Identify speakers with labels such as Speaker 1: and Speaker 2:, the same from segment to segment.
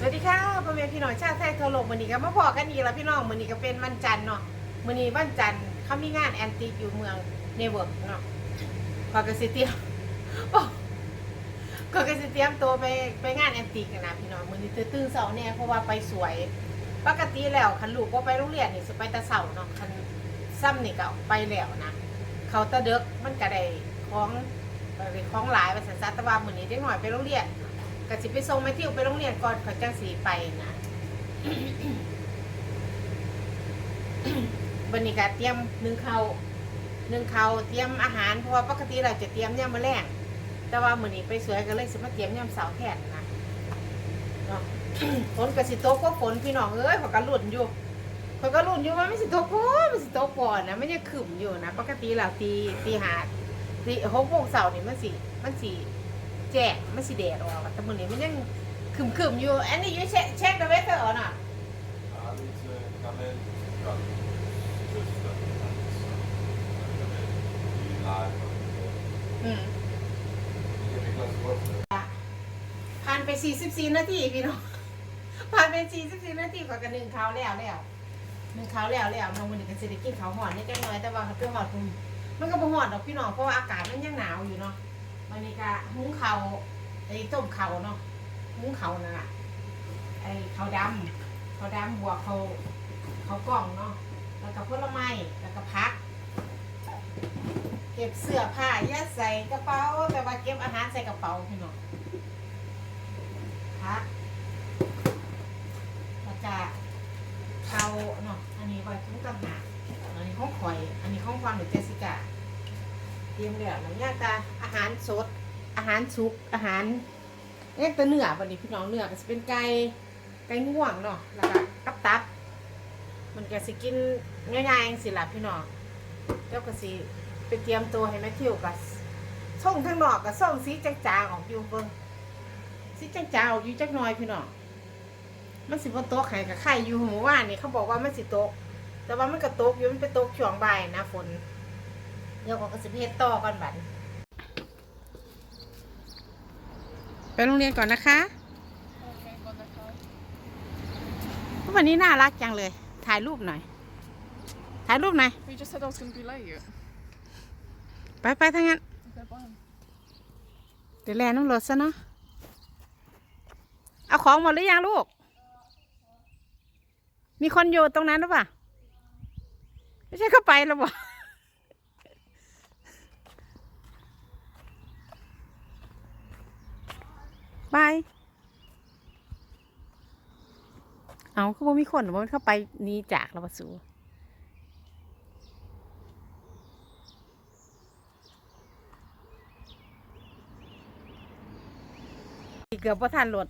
Speaker 1: สวัสดีค่ะพ่อแม่พี่น้องชาวไทยทั่วโลกมื้อนี้ก็มาพอกันอีกแล้วพี่น้องมื้อนี้ก็เป็นวันจันทร์เนาะมื้อนี้วันจันทร์เขามีงานแอนติกอยู่เมืองเนเวิร์กเนาะก็ก็สิเตียมโอ้ก็ก็สิเตียมตัวไปไปงานแอนติกกันนะพี่น้องมื้อนี้ตื่นๆเช้าแน่เพราะว่าไปสวย ปกติแล้วคันลูกบ่ไปโรงเรียนนี่สิไปแต่เช้าเนาะคันซ้ำนี่ก็ไปแล้วนะเขาตะเด็กมันก็ได้ของได้ของหลายว่าซั่นซะแต่ว่ามือนี้เด็กน้อยไปโรงเรียน ก็สิไปส่งแมทธิวไปโรงเรียนก่อนเขาจังสีไปนะบันนี้ก็เตรียมนึ่งเขาวนึ่งเขาวเตรียมอาหารเพราะว่าปกติเราจะเตรียมย่ำมะแรงแต่ว่ามื้อนี้ไปสวยก็เลยสิมาเตรียมย่ำเสาร์แทนนะเนาะฝนก็สิตกก็ฝนพี่น้องเอ้ยเขาก็ลุ่นอยู่เขาก็ลุ่นอยู่ว่าไม่สิตกพ่มันสิตกก่อนนะมันยังขึ้นอยู่นะปกติเราตีตีหาตีหกโมงเสาร์นี่มันสิมันสิ แจ้งมันสิแดดออกอะแต่มื้อนี้มันยังขึมๆอยู่ อันนี้อยู่เช็คเช็คเดอะเวเตอร์น่ะ
Speaker 2: Ja, lite kanel, ja, just det. Live.
Speaker 1: อืม
Speaker 2: Vilken klass var det?
Speaker 1: ผ่านไป 44 นาทีพี่น้องผ่านไป 44 นาทีกว่ากันหนึ่งเขาวแล้วแล้วหนึ่งเขาวแล้วแล้วน้องมื้อนี้ก็สิได้กินข้าวห่อนนิดหน่อยแต่ว่าเปรี้ยวหอดพุ่มมันก็บ่ฮอดดอกพี่น้องเพราะว่าอากาศมันยังหนาวอยู่เนาะ วันนี้ก็หุงเขาไอ้ต้มเขาเนาะหุงเขานั่นน่ะไอ้เข้าดำข้าดำบวกเขาวข้ากล้องเนาะแล้วก็ผลไม้แล้วก็ผัก เก็บเสื้อผ้ายัดใส่กระเป๋าแต่ว่าเก็บอาหารใส่กระเป๋าพี่น้องพักแล้วก็เขาเนาะอันนี้ไว้คุ้มกับหาอันนี้ของข่อย อันนี้ของความหรือเจสสิก้า เตรียมแล้วน้ำยาตาอาหารสด อาหารสุก อาหารเรียกแต่เนื้อวันนี้พี่น้องเนื้อก็จะเป็นไก่ไก่ง่วงเนาะแล้วก็กับตับ มันก็สิกินง่ายๆสิล่ะพี่น้องเจ้าก็สิไปเตรียมตัวให้แม่ทิวกับส่งข้างนอกกับส่งสีจางๆออกอยู่เบิ่งสีจางๆออกอยู่จักหน่อยพี่น้องมันสิบ่ตกไข่กับไข่อยู่หมู่ว่านนี่เขาบอกว่ามันสิตกแต่ว่ามันก็ตกอยู่มันไปตกช่วงบ่ายนะฝน ดี๋ยวก็สิไปเฮ็ดต่อกันบัดไปโรงเรียนก่อนนะคะวันนี้น่ารักจังเลย ถ่ายรูปหน่อย ถ่ายรูปหน่อย
Speaker 3: We just said I was going to be late.
Speaker 1: ไปไปทางนั้น
Speaker 3: Okay, bye.
Speaker 1: เดี๋ยวแลน้ำรถซะเนาะ เอาของหมดหรือยังลูก มีคนอยู่ตรงนั้นหรือเปล่า ไม่ใช่เข้าไปหรอบ่บา ยเอาคือบ่มีคนหรือว่ามันเข้าไปนีจากแล้วปะสูเกือบว่าทันรถ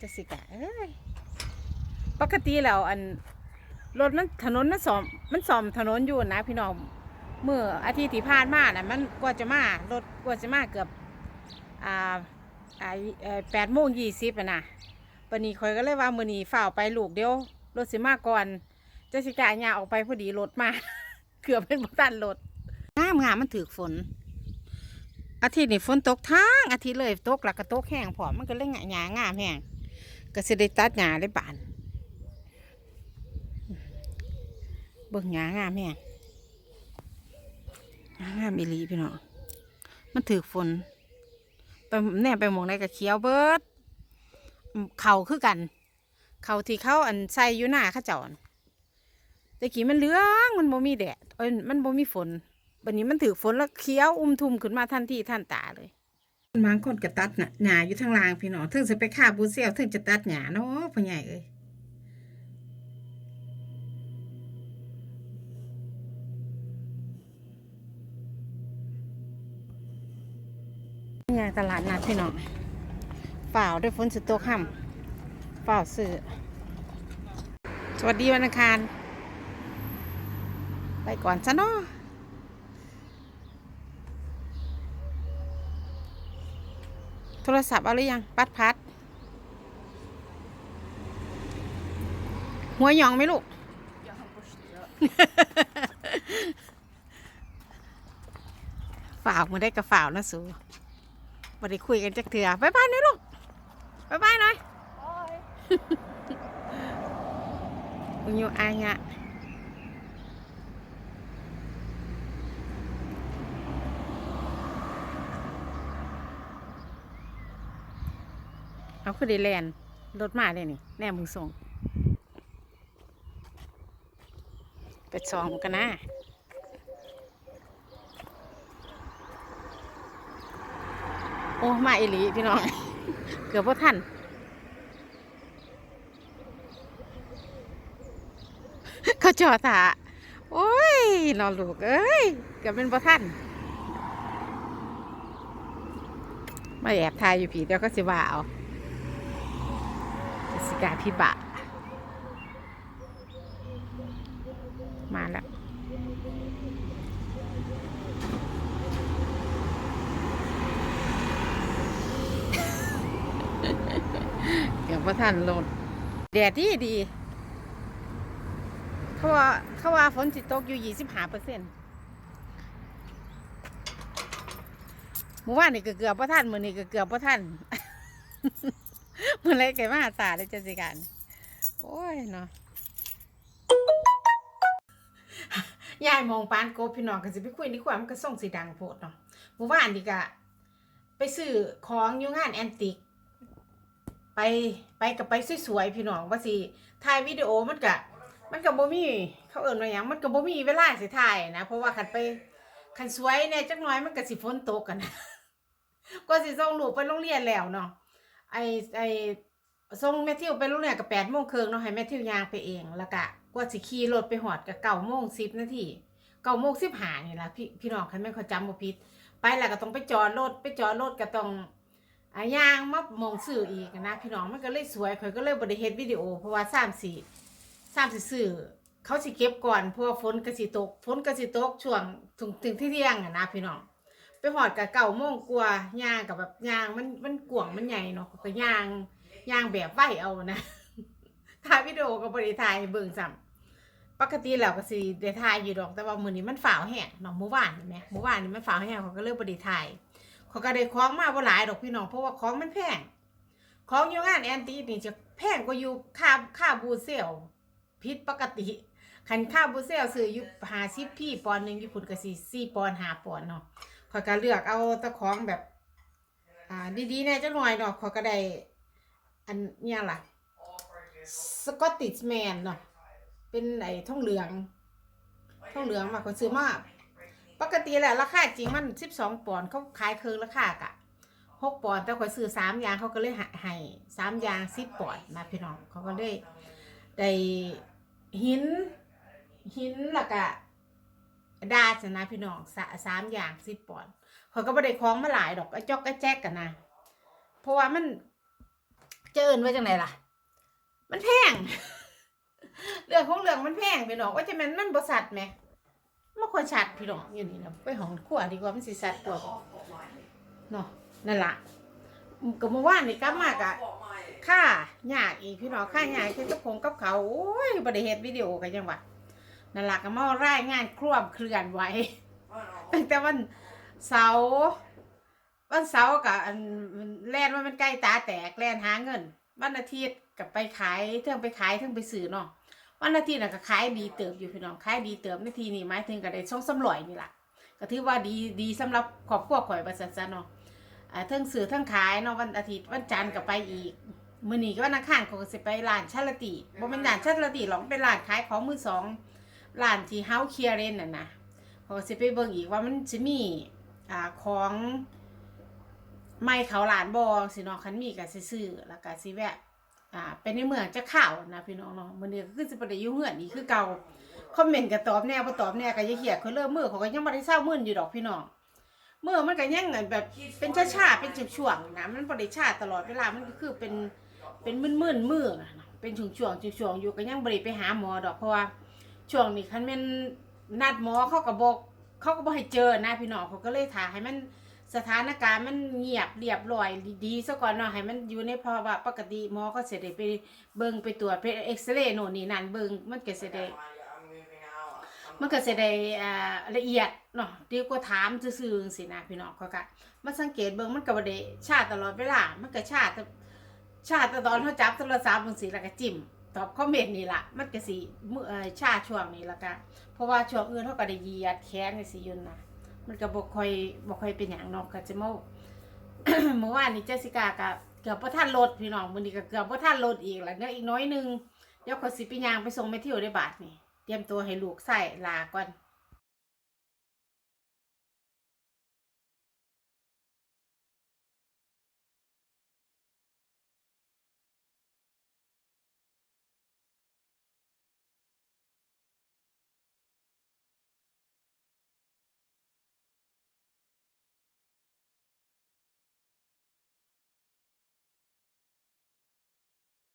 Speaker 1: จะสิกะเอ้ยปกติแล้วอันรถมันถนนมันสอมมันสอมถนนอยู่นะพี่น้องเมื่ออาทิตย์ที่ผ่านมาน่ะมันกว่าจะมารถกว่าจะมาเกือบอ่า แปดโมงยี่สิบอะนะปนี้คอยก็เลยว่ามือนีฝ่าวไปลูกเดียวรถสิมาก่อนเจะสิกะยาออกไปพอดีรถมาเกือบเป็นบัตันรถงามงามมันถือฝน อาทิตย์นี้ฝนตกทั้งอาทิตย์เลยตกหลักก็ตกแห้งพอมมันก็เลยหงายงามแห้งก็สิได้ตัดหญ้าได้บานเบิ่งหญ้างามแหญ้างามอีหลีพี่น้องมันถือฝน ไปแน่ไปมองในกระเขียวเบิดเข่าคือกัน เข่าที่เขาอันใส่อยู่หน้าข้าเจ้าอั่นตะกี้มันเหลืองมันบ่มีแดดเอ้ยมันบ่มีฝนบันนี้มันถือฝนแล้วเคียวอุ้มทุ่มขึ้นมาทันทีท่านตาเลยมังคนกระตัดน่ะหนาอยู่ทางล่างพี่น้องถึงจะไปฆ่าบูเซียวถึงจะตัดหนาเนาะพ่อใหญ่เอ้ย ย่างตลาดนัดพี่น้องเปล่าด้วยฝนสุดโตค่ำเปล่าสื่อ สวัสดีวันอังคาร ไปก่อนซะเนาะโทรศัพท์เอาหรือยัง ปัดพัด หัวหยองไหมลูก ฝ่าวมาได้กระฝ่าวนะสู มาได้คุยกันจักเถื่อบายบายหน่อยลูกบายบายหน่อย
Speaker 3: Bye.
Speaker 1: Unyu anya. Aku คือได้แลนรถมาเลยนี่ แน่มึงส่งไปซองกันนะ โอ้มาอีหลีพี่น้อง เกือบพ่ทันเขาจอดถาโอ้ยนอนลูกเอ้ยเกือบเป็นพ่ทันมาแอบทายอยู่ผีเดี๋ยวก็สิว่าเอาสิกาพี่บะ มาแล้ว เดี๋ย วพระท่านลดแดดดีดี เขาว่าเขาว่าฝนสิตกอยู่ยี่สิบห้าเปอร์เซ็นต์เมื่อวานนี่ก็เกือบพระท่านมื่อนี่ก็เกือบพระท่านเมื่อไรแกมาตาเลยจัสิการโอ้ยเนาะยายมองปานโกพี่น้องก็สิไปคุยดีกว่ามันก็ส่งสีดังโพดเนาะเมื่อวานนี่ก็ไปซื้อของอยู่งานแอนติก ไปไปกับไปสวยๆพี่น้องว่าสิถ่ายวิดีโอมันก็มันก็บ่มีเขาเอิ้นว่าหยังมันก็บ่มีเวลาสิถ่ายนะ เพราะว่าคันไปคันสวยแน่จักหน่อยมันก็สิฝนตกกันนะก็สิส่งลูกไปโรงเรียนแล้วเนาะไอไอส่งแมทธิวไปโรงเรียนก็8:30นเนาะให้แมทธิวยางไปเองแล้วก็กว่าสิขี่รถไปฮอดก็9:10น10นาที9:15นนี่ละพี่พี่น้องคันแม่นเขาจำบ่ผิดไปแล้วก็ต้องไปจอดรถไปจอดรถก็ต้อง อะย่างมามองสื่ออีกนะพี่น้องมันก็เลยสวยข่อยก็เลยบริเฮ็ดวิดีโอ เพราะว่าสามสี่สามสี่สื่อเขาสิเก็บก่อนเพราะว่าฝนก็สิตกฝนก็สิตกช่วงถึงถึงที่เที่ยงอะนะพี่น้องไปหอดกับเก่าโมงกลัวย่างกับแบบย่างมันมันกวางมันใหญ่เนาะก็ย่างย่างแบบไหวเอานะถ่ายวิดีโอก็บริถ่ายเบิ่งซ้ำปกติแล้วก็สิได้ถ่ายอยู่ดอกแต่ว่ามือนี้มันฝ่าวแห้งเนาะเมื่อวานเห็นไหมเมื่อวานนี่มันฝ่าวแห้งเขาก็เลยบ่ได้ถ่าย เขาก็ได้ของมาบ่หลายดอกพี่น้องเพราะว่าของมันแพงของอยู่งานแอนตี้นี่จะแพงกว่าอยู่ค่าค่าบูเซลผิดปกติคันค่าบูเซลซื้ออยู่50พี่ปอนหนึ่งอยู่พุ่นก็สิ4ปอนด์5ปอนเนาะขอยก็เลือกเอาตะของแบบอ่าดีๆแน่จักหน่อยเนาะขอยก็ได้อันเนี่ยล่ะสกอตติชแมนเนาะเป็นไอ้ท่องเหลืองท่องเหลืองมาข้อยซื้อมา ปกติแหละราคาจริงมันสิบสองปอนด์เขาขายเคืองราคากะหกปอนด์แต่ข่อยซื้อสามอย่างเขาก็เลยให้สามอย่างสิบปอนด์นะพี่น้องเขาก็เลยได้หินหินแล้วก็ดาสนะพี่น้องสสามอย่างสิบปอนด์เขาก็ไม่ได้คล้องมาหลายดอกไอ้จอกไอ้แจ๊กกันนะเพราะว่ามันเจอเอินไว้จังไหนล่ะ มันแพงเรื่องของเรื่องมันแพงพี่น้องว่าจะแมันมันบริษัทไหม มันควรชัดพี่น้องอยู่นี่นะไปห้องครัวดีกว่ามันสิชัดกว่าเนาะนั่นละก็เมื่อวานนี่กลับมากะค่ายากอีกพี่น้องค่ายากคือกับผมกับเขาโอ้ยบริเฮ็ดวิดีโอกันยังวะนั่นละก็มารายงานครวบเคลื่อนไหวตั้งแต่วันเสาร์วันเสาร์กับแล่นว่ามันใกล้ตาแตกแล่นหาเงิน วันอาทิตย์กับไปขายเทิงไปขายเทิงไปซื้อเนาะ วันอาทิตย์น่ะก็ขายดีเติบอยู่พี่น้องขายดีเติบในทีนี่หมายถึงก็ได้ช่องสำรอยนี่ล่ะก็ถือว่าดีดีสำหรับครอบครัวข่อยประเสริฐซะเนาะอ่าทั้งซื้อทั้งขายเนาะวันอาทิตย์วันจันทร์ก็ไปอีกมื้อนี้ก็วันอังคารเขาก็สิไปร้านชาลติบ่แม่นร้านชาลติหรอกเป็นร้านขายของมือสองร้านที่เฮาเคลียร์เรนน่ะนะเขาก็สิไปเบิ่งอีกว่ามันสิมีอ่าของไม่เขาร้านบ่สิเนาะคันมีก็สิซื้อแล้วก็สิแวะ อ่าเป็นในเมืองจะข่าวนะพี่น้องเนาะมื้อนี้ก็คือสิบ่ได้อยู่เฮือนนี่คือเก่าคอมเมนต์ก็ตอบแนวบ่ตอบแนวก็อย่าเหียดเขาเริ่มมือเขาก็ยังบ่ได้เศร้ามื่นอยู่ดอกพี่น้องมือมันก็ยังแบบเป็นช้าๆเป็นช่วงๆนะมันบ่ได้ชาตลอดเวลามันก็คือเป็นเป็นมึนๆมือน่ะนะเป็นช่วงๆช่วงอยู่ก็ยังบ่ได้ไปหาหมอดอกเพราะว่าช่วงนี้คันแม่นนัดหมอเขาก็บอกเขาก็บ่ให้เจอนะพี่น้องเขาก็เลยถ่าให้มัน สถานการณ์มันเงียบเรียบร้อยดีซะก่อนเนาะให้มันอยู่ในภาวะปกติหมอก็เสได็จไปเบิ่งไปตรวจไปเอ็กซเรย์โน่นนี่นั่นเบิ่งมันก็เสได็จมันก็เสได็จอ่าละเอียดเนาะดีกว่าถามซื่อๆสินะพี่น้องเขาก็มาสังเกตเบิ่งมันก็บ่ได้ชาตลอดเวลา มันก็ชาตชาต่ตอนเขาจับโทรศัพท์บางสีแล้วก็จิ้มตอบคอมเมนต์นี่ล่ะมันก็สิมือเอ่อชาช่วงนี้ล้วก็เพราะว่าช่วงอื่นเขาก็ได้เหยียดแขนในสิยุนนะ มันก็บอกคอยบอกคอยเป็นอย่างนองก็จะมาเมื่อวานนี้เจสิก้าก็เกือบบ่ทันรถพี่น้องวันนี้ก็เกือบบ่ทันรถอีกแล้วเนี่ยอีกน้อยนึงเดี๋ยวขอสิปีย่างไปส่งแม่ทิวได้บาทนี่เตรียมตัวให้ลูกใส่ลาก่อน